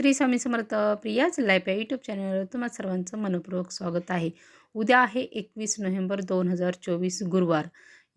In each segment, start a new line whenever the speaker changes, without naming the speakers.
श्री स्वामी समर्थ प्रियाच लाईफ या यूट्यूब चॅनलवर तुम्हा सर्वांचं मनपूर्वक स्वागत आहे. उद्या आहे एकवीस नोव्हेंबर दोन हजार चोवीस गुरुवार.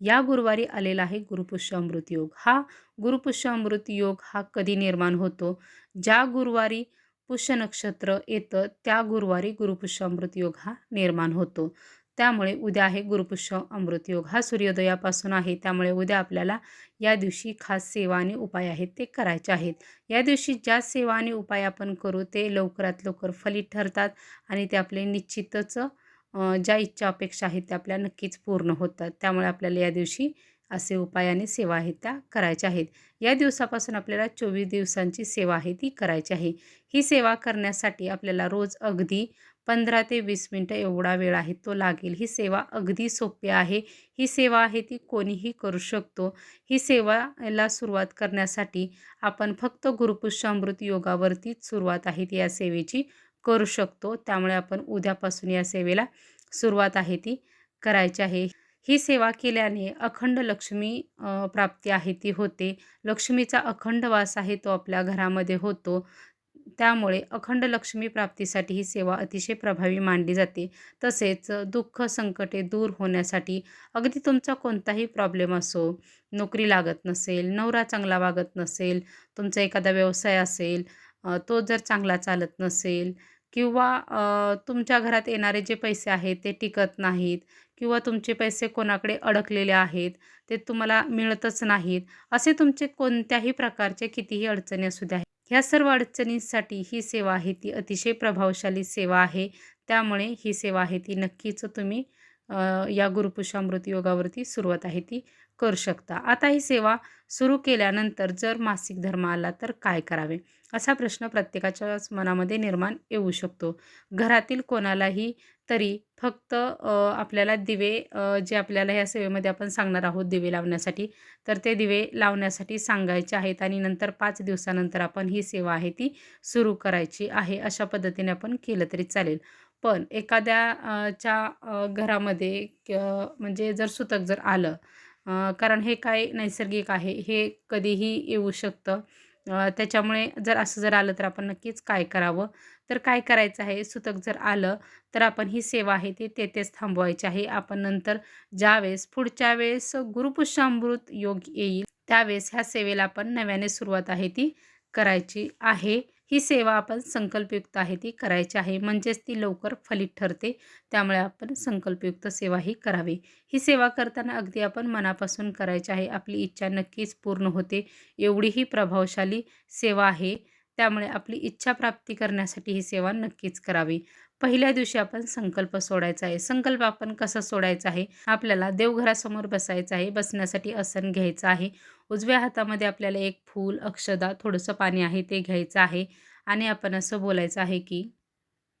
या गुरुवारी आलेला आहे गुरुपुष्य अमृत योग. हा गुरुपुष्य अमृत योग हा कधी निर्माण होतो? ज्या गुरुवारी पुष्य नक्षत्र येतं त्या गुरुवारी गुरुपुष्य अमृत योग हा निर्माण होतो. त्यामुळे उद्या आहे गुरुपुष्य अमृतयोग हा सूर्योदयापासून आहे त्यामुळे उद्या आपल्याला या दिवशी खास सेवा आणि उपाय आहेत ते करायचे आहेत. या दिवशी ज्या सेवा आणि उपाय आपण करू ते लवकरात लवकर फलित ठरतात आणि ते आपले निश्चितच ज्या इच्छा अपेक्षा आहेत त्या आपल्या नक्कीच पूर्ण होतात. त्यामुळे आपल्याला या दिवशी असे उपाय आणि सेवा आहेत त्या करायच्या आहेत. या दिवसापासून आपल्याला चोवीस दिवसांची सेवा आहे ती करायची आहे. ही सेवा करण्यासाठी आपल्याला रोज अगदी पंधरा ते वीस मिनटं एवढा वेळ आहे तो लागेल. ही सेवा अगदी सोपी आहे. ही सेवा आहे ती कोणीही करू शकतो. ही सेवाला सुरुवात करण्यासाठी आपण फक्त गुरुपुष्यामृत योगावरतीच सुरुवात आहे ती या सेवेची करू शकतो. त्यामुळे आपण उद्यापासून या सेवेला सुरुवात आहे ती करायची आहे. ही सेवा केल्याने अखंड लक्ष्मी प्राप्ती आहे ती होते. लक्ष्मीचा अखंड वास आहे तो आपल्या घरामध्ये होतो. त्यामुळे अखंड लक्ष्मी प्राप्तीसाठी ही सेवा अतिशय प्रभावी मानली जाते. तसेच दुःख संकटे दूर होण्यासाठी अगदी तुमचा कोणताही प्रॉब्लेम असो नोकरी लागत नसेल नवरा चांगला वागत नसेल तुमचा एखादा व्यवसाय असेल तो जर चांगला चालत नसेल किंवा तुमच्या घरात येणारे जे पैसे आहेत ते टिकत नाहीत किंवा तुमचे पैसे कोणाकडे अडकलेले आहेत ते तुम्हाला मिळतच नाहीत असे तुमचे कोणत्याही प्रकारचे कितीही अडचणी असू द्या ह्या सर्व अडचणींसाठी ही सेवा आहे ती अतिशय प्रभावशाली सेवा आहे. त्यामुळे ही सेवा आहे ती नक्कीच तुम्ही या गुरुपुषामृत योगावरती सुरुवात आहे ती करू शकता. आता ही सेवा सुरू केल्यानंतर जर मासिक धर्म आला तर काय करावे? असा प्रश्न प्रत्येकाच्याच मनामध्ये निर्माण येऊ शकतो. घरातील कोणालाही तरी फक्त आपल्याला दिवे जे आपल्याला या सेवेमध्ये आपण सांगणार आहोत दिवे लावण्यासाठी तर ते दिवे लावण्यासाठी सांगायचे आहेत आणि नंतर पाच दिवसानंतर आपण ही सेवा आहे ती सुरू करायची आहे अशा पद्धतीने आपण केलं तरी चालेल. पण एखाद्याच्या घरामध्ये म्हणजे जर सुतक जर आलं कारण हे काय नैसर्गिक आहे हे कधीही येऊ शकतं. त्याच्यामुळे जर असं जर आलं तर आपण नक्कीच काय करावं? तर काय करायचं आहे? सुतक जर आलं तर आपण ही सेवा आहे ती तेथेच थांबवायची आहे. आपण नंतर ज्यावेळेस पुढच्या वेळेस गुरुपुष्यामृत योग येईल त्यावेळेस ह्या सेवेला आपण नव्याने सुरुवात आहे ती करायची आहे. ही सेवा आपण संकल्पयुक्त आहे ती करायची आहे. म्हणजेच ती लवकर फलित ठरते त्यामुळे आपण संकल्पयुक्त सेवा ही करावी. ही सेवा करताना अगदी आपण मनापासून करायची आहे. आपली इच्छा नक्कीच पूर्ण होते. एवढी ही प्रभावशाली सेवा आहे त्यामुळे आपली इच्छा प्राप्ती करण्यासाठी ही सेवा नक्कीच करावी. पहिल्या दिवशी आपण संकल्प सोडायचा आहे. संकल्प आपण कसा सोडायचा आहे? आपल्याला देवघरासमोर बसायचं आहे. बसण्यासाठी आसन घ्यायचं आहे. उजव्या हातामध्ये आपल्याला एक फूल अक्षदा थोडंसं पाणी आहे ते घ्यायचं आहे. आणि आपण असं बोलायचं आहे की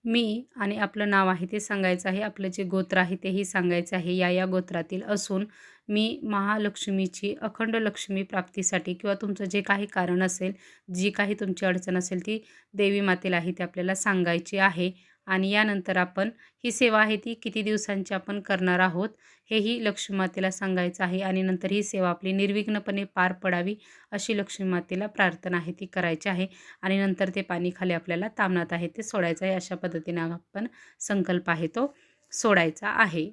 मी आणि आपलं नाव आहे ते सांगायचं आहे. आपलं जे गोत्र आहे तेही सांगायचं आहे. या या गोत्रातील असून मी महालक्ष्मीची अखंड लक्ष्मी प्राप्तीसाठी किंवा तुमचं जे काही कारण असेल जी काही तुमची अडचण असेल ती देवी मातेला आहे ते आपल्याला सांगायची आहे. आणि यानंतर आपण ही सेवा आहे ती किती दिवसांची आपण करणार आहोत हेही लक्ष्मीमातेला सांगायचं आहे आणि नंतर ही सेवा आपली निर्विघ्नपणे पार पडावी अशी लक्ष्मी मातेला प्रार्थना आहे ती करायची आहे आणि नंतर ते पाणी खाली आपल्याला तामणात आहे ते सोडायचं आहे अशा पद्धतीने आपण संकल्प आहे तो सोडायचा आहे.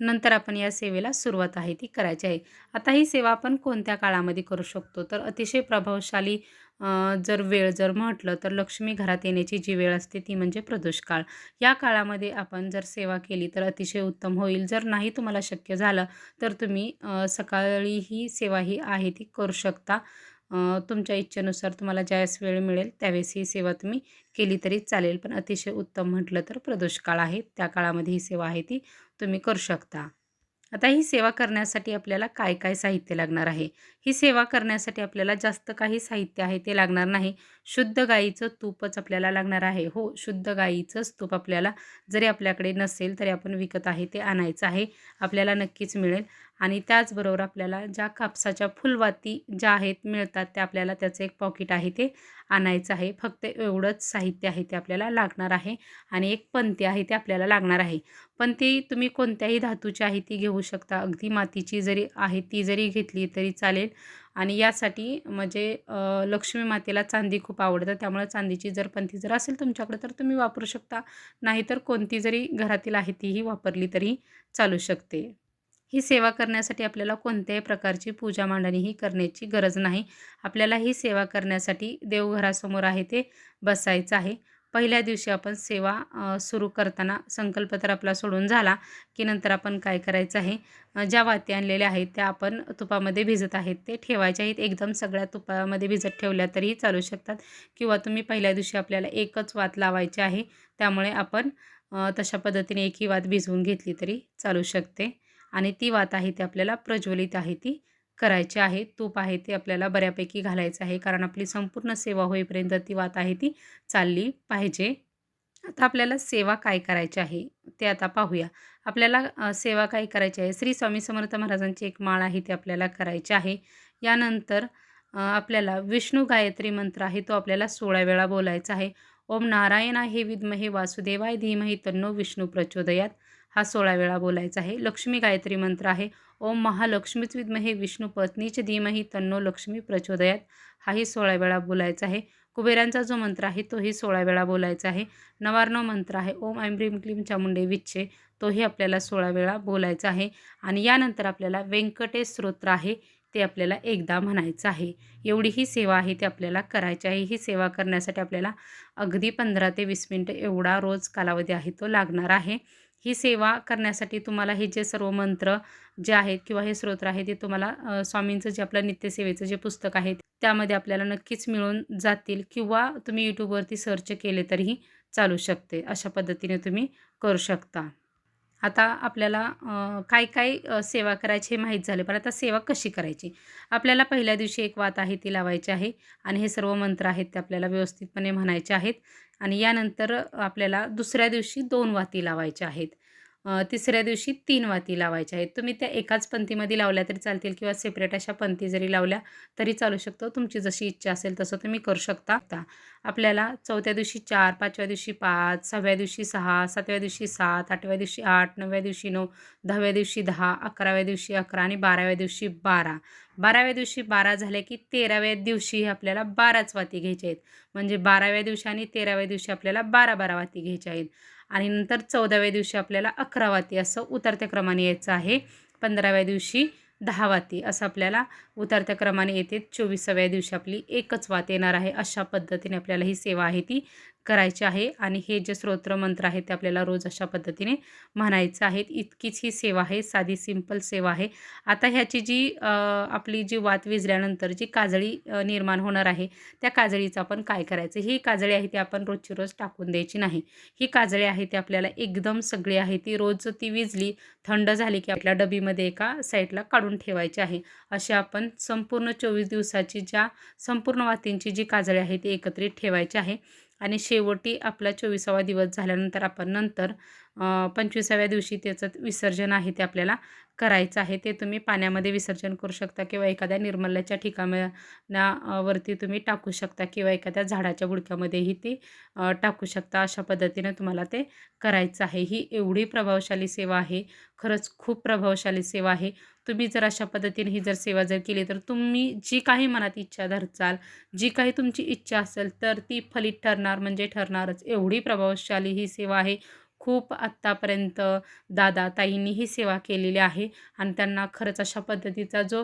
नंतर आपण या सेवेला सुरुवात आहे ती करायची आहे. आता ही सेवा आपण कोणत्या काळामध्ये करू शकतो? तर अतिशय प्रभावशाली जर वेळ जर म्हटलं तर लक्ष्मी घरात येण्याची जी वेळ असते ती म्हणजे प्रदोष काळ या काळामध्ये आपण जर सेवा केली तर अतिशय उत्तम होईल. जर नाही तुम्हाला शक्य झालं तर तुम्ही सकाळी ही सेवा ही आहे ती करू शकता. तुमच्या इच्छेनुसार तुम्हाला ज्यावेळेस वेळ मिळेल त्यावेळेस ही सेवा तुम्ही केली तरी चालेल. पण अतिशय उत्तम म्हटलं तर प्रदोष काळ आहे. त्या काळामध्ये ही सेवा आहे ती तुम्ही करू शकता. आता ही सेवा करण्यासाठी आपल्याला काय काय साहित्य लागणार आहे? ही सेवा करण्यासाठी आपल्याला जास्त काही साहित्य आहे ते लागणार नाही. शुद्ध गाईचं तूपच आपल्याला लागणार आहे. हो शुद्ध गाईचंच तूप आपल्याला जरी आपल्याकडे नसेल तरी आपण विकत आहे ते आणायचं आहे. आपल्याला नक्कीच मिळेल. आणि त्याचबरोबर आपल्याला ज्या कापसाच्या फुलवाती ज्या आहेत मिळतात त्या आपल्याला त्याचं एक पॉकेट आहे ते आणायचं आहे. फक्त एवढंच साहित्य आहे ते आपल्याला लागणार आहे. आणि एक पंती आहे ते आपल्याला लागणार आहे. पण ती तुम्ही कोणत्याही धातूची आहे ती घेऊ शकता. अगदी मातीची जरी आहे ती जरी घेतली तरी चालेल. आणि यासाठी म्हणजे लक्ष्मी मातेला चांदी खूप आवडतं. त्यामुळे चांदीची जर पंथी जर असेल तुमच्याकडे तर तुम्ही वापरू शकता. नाहीतर कोणती जरी घरातील आहे तीही वापरली तरी चालू शकते. ही सेवा करण्यासाठी आपल्याला कोणत्याही प्रकारची पूजा मांडणी करण्याची गरज नाही. आपल्याला ही सेवा करण्यासाठी देवघरासमोर आहे ते बसायचं आहे. पहिल्या दिवशी आपण सेवा सुरू करताना संकल्प तर आपला सोडून झाला की नंतर आपण काय करायचं आहे? ज्या वाती आणलेल्या आहेत त्या आपण तुपामध्ये भिजत आहेत. ते ठेवायच्या आहेत. एकदम सगळ्या तुपामध्ये भिजत ठेवल्या तरीही चालू शकतात. किंवा तुम्ही पहिल्या दिवशी आपल्याला एकच वात लावायची आहे त्यामुळे आपण तशा पद्धतीने एकही वात भिजवून घेतली तरी चालू शकते. आणि ती वात आहे ती आपल्याला प्रज्वलित आहे ती. करायची आहे तूप आहे ते आपल्याला बऱ्यापैकी घालायचं आहे. कारण आपली संपूर्ण सेवा होईपर्यंत ती वात आहे ती चालली पाहिजे. आता आपल्याला सेवा काय करायची आहे ते आता पाहूया. आपल्याला सेवा काय करायची आहे? श्री स्वामी समर्थ महाराजांची एक माळ आहे ती आपल्याला करायची आहे. यानंतर आपल्याला विष्णू गायत्री मंत्र आहे तो आपल्याला सोळा वेळा बोलायचा आहे. ओम नारायण आहे विद्महे वासुदेवाय धीमहि तन्नो विष्णू प्रचोदयात. हा सोळा वेळा बोलायचा आहे. लक्ष्मी गायत्री मंत्र आहे. ओम महालक्ष्मीच विद्महे विष्णू पत्नीचे धीमही तन्नो लक्ष्मी प्रचोदयात. हाही सोळा वेळा बोलायचा आहे. कुबेरांचा जो मंत्र आहे तोही सोळा वेळा बोलायचा आहे. नवार्णव मंत्र आहे. ओम ऐम ह्रीम क्लीम चामुंडे विच्छे तोही आपल्याला सोळा वेळा बोलायचा आहे. आणि यानंतर आपल्याला व्यंकटेश स्तोत्र आहे ते आपल्याला एकदा म्हणायचं आहे. एवढी ही सेवा आहे ती आपल्याला करायची आहे. ही सेवा करण्यासाठी आपल्याला अगदी पंधरा ते वीस मिनटं एवढा रोज कालावधी आहे तो लागणार आहे. ही सेवा करण्यासाठी तुम्हाला हे जे सर्व मंत्र जे आहेत किंवा हे स्रोत्र आहे ते तुम्हाला स्वामींचं जे आपलं नित्यसेवेचं जे पुस्तक आहे त्यामध्ये आपल्याला नक्कीच मिळून जातील किंवा तुम्ही यूट्यूबवरती सर्च केले तरीही चालू शकते. अशा पद्धतीने तुम्ही करू शकता. आता आपल्याला काय काय सेवा करायची हे माहीत झाले पण आता सेवा कशी करायची? आपल्याला पहिल्या दिवशी एक वात आहे ती लावायची आहे आणि हे सर्व मंत्र आहेत ते आपल्याला व्यवस्थितपणे म्हणायचे आहेत आणि यानंतर आपल्याला दुसऱ्या दिवशी दोन वाती लावायच्या आहेत. तिसऱ्या दिवशी तीन वाती लावायच्या आहेत. तुम्ही त्या एकाच पंथीमध्ये लावल्या तरी चालतील किंवा सेपरेट अशा पंथी जरी लावल्या तरी चालू शकतो. तुमची जशी इच्छा असेल तसं तुम्ही करू शकता. आपल्याला चौथ्या दिवशी चार पाचव्या दिवशी पाच सहाव्या दिवशी सहा सातव्या दिवशी सात आठव्या दिवशी आठ नवव्या दिवशी नऊ दहाव्या दिवशी दहा अकराव्या दिवशी अकरा आणि बाराव्या दिवशी बारा. बाराव्या दिवशी बारा झाले की तेराव्या दिवशी आपल्याला बाराच वाती घ्यायच्या आहेत. म्हणजे बाराव्या दिवशी आणि तेराव्या दिवशी आपल्याला बारा बारा वाती घ्यायच्या आहेत. आणि नंतर चौदाव्या दिवशी आपल्याला अकरा वाती असं उतरत्या क्रमाने यायचं आहे. पंधराव्या दिवशी दहा वाती असं आपल्याला उतरत्या क्रमाने येते. चोवीसाव्या दिवशी आपली एकच वात येणार आहे. अशा पद्धतीने आपल्याला ही सेवा आहे ती करायचे आहे आणि हे जे स्तोत्र मंत्र आहे ते आपल्याला रोज अशा पद्धतीने म्हणायचं आहे. इतकीच ही सेवा आहे साधी सिंपल सेवा आहे. आता ह्याची जी आपली जी वात विजल्यानंतर जी काजळी निर्माण होणार आहे त्या काजळीचं आपण काय करायचं? ही काजळी आहे ती आपण रोजची रोज टाकून द्यायची नाही. ही काजळी आहे ती आपल्याला एकदम सगळी आहे. ती रोज ती विजली थंड झाली की आपल्या डबीमध्ये एका साईडला काढून ठेवायची आहे. अशी आपण संपूर्ण चोवीस दिवसाची ज्या संपूर्ण वातींची जी काजळी आहे ती एकत्रित ठेवायची आहे. आणि शेवटी आपला चोवीसावा दिवस झाल्यानंतर आपण नंतर पंचवीसाव्या दिवशी त्याचं विसर्जन आहे ते आपल्याला करायचं आहे. ते तुम्ही पाण्यामध्ये विसर्जन करू शकता किंवा एखाद्या निर्मल्याच्या ठिकाणा वरती तुम्ही टाकू शकता किंवा एखाद्या झाडाच्या बुडक्यामध्येही ते टाकू शकता. अशा पद्धतीने तुम्हाला ते करायचं आहे. ही एवढी प्रभावशाली सेवा आहे. खरंच खूप प्रभावशाली सेवा आहे. तुम्ही जर अशा पद्धतीने ही जर सेवा जर केली तर तुम्ही जी काही मनात इच्छा धरचाल जी काही तुमची इच्छा असेल तर ती फलित ठरणार म्हणजे ठरणारच. एवढी प्रभावशाली ही सेवा आहे. खूप आत्तापर्यंत दादा ताईंनी ही सेवा केलेली आहे आणि त्यांना खरंच अशा पद्धतीचा जो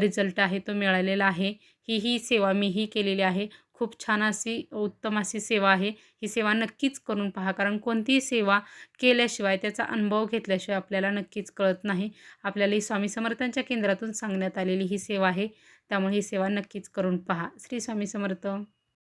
रिझल्ट आहे तो मिळालेला आहे. ही ही सेवा मीही केलेली आहे. खूप छान अशी उत्तम अशी सेवा आहे. ही सेवा नक्कीच करून पहा. कारण कोणतीही सेवा केल्याशिवाय त्याचा अनुभव घेतल्याशिवाय आपल्याला नक्कीच कळत नाही. आपल्याला ही स्वामी समर्थांच्या केंद्रातून सांगण्यात आलेली ही सेवा आहे. त्यामुळे ही सेवा नक्कीच करून पहा. श्री स्वामी समर्थ.